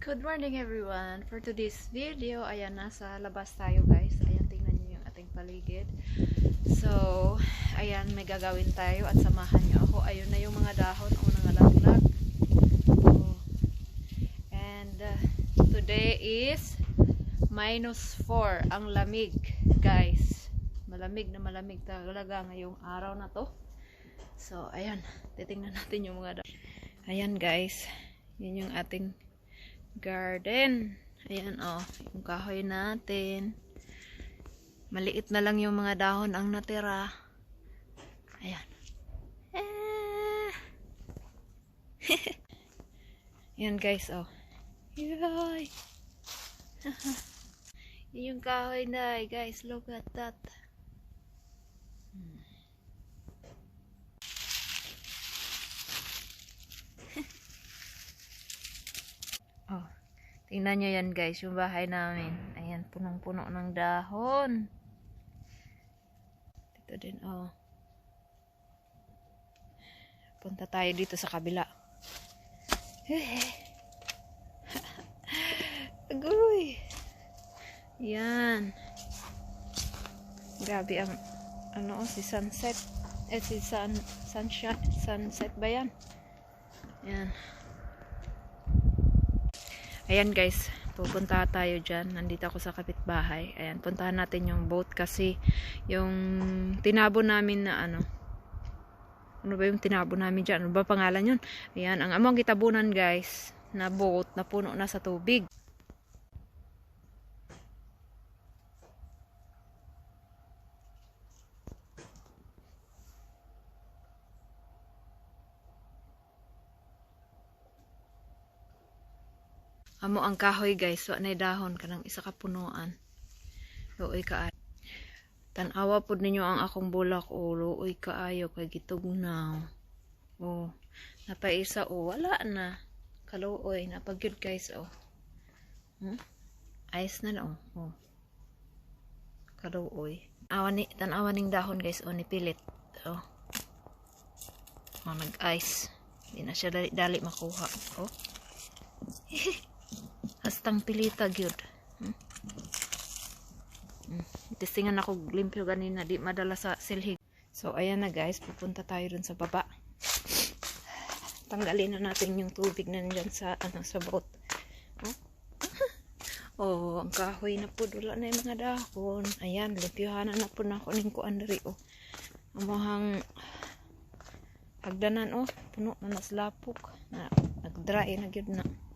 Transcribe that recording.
Good morning everyone! For today's video, ayan, nasa labas tayo guys. Ayan, tingnan nyo yung ating paligid. So, ayan, may gagawin tayo at samahan nyo ako. Ayun na yung mga dahon o nangalaglag. Oh. And, uh, today is minus 4 ang lamig, guys. Malamig na malamig talaga ngayong araw na to. So, ayan, titingnan natin yung mga dahon. Ayan guys, yun yung ating garden. Ayan oh, yung kahoy natin. Maliit na lang yung mga dahon ang natira. Ayan. Eh. Yan guys oh. Yun yung kahoy na guys. Look at that. Hmm. Tingnan nyo yan guys, yung bahay namin. Ayan, punong-puno ng dahon. Dito din, oh. Punta tayo dito sa kabila. Agoy! Yan. Grabe ang, ano, oh, si sunset. Eh, si sun, sunshine, sunset ba yan? Yan. Ayan guys, pupunta tayo dyan. Nandito ako sa kapitbahay. Ayan, puntahan natin yung boat kasi yung tinabo namin na ano. Ano ba yung tinabo namin dyan? Ano ba pangalan yun? Ayan, ang among kitabunan guys na boat na puno na sa tubig. Amo ang kahoy guys, wa nay dahon kanang isa ka punuan. Luoy ka Tanawa pud ninyo ang akong bulak o luoy kaayo kay gitugnaw. Oh, napaisa o wala na. Kaluoy na pagyud guys oh. Hmm? Ayos na na oh. oh. Kaluoy. Awan ni tanawa ning dahon guys oh ni pilit. Oh. Oh nag-ice. Di na siya dali, dali makuha. Oh. Hastang pilita gyud. Hmm? Hmm. Testingan ako limpyo ganina, di madala sa silhig. So ayan na guys, pupunta tayo dun sa baba. Tanggalin na natin yung tubig na nandyan sa ano sa boat. Huh? oh, ang kahoy na po wala na yung mga dahon. Ayan, limpyohan na po na ako ning kuan diri oh. Ang mahang hagdanan oh, puno na naslapok na nagdry na gyud na.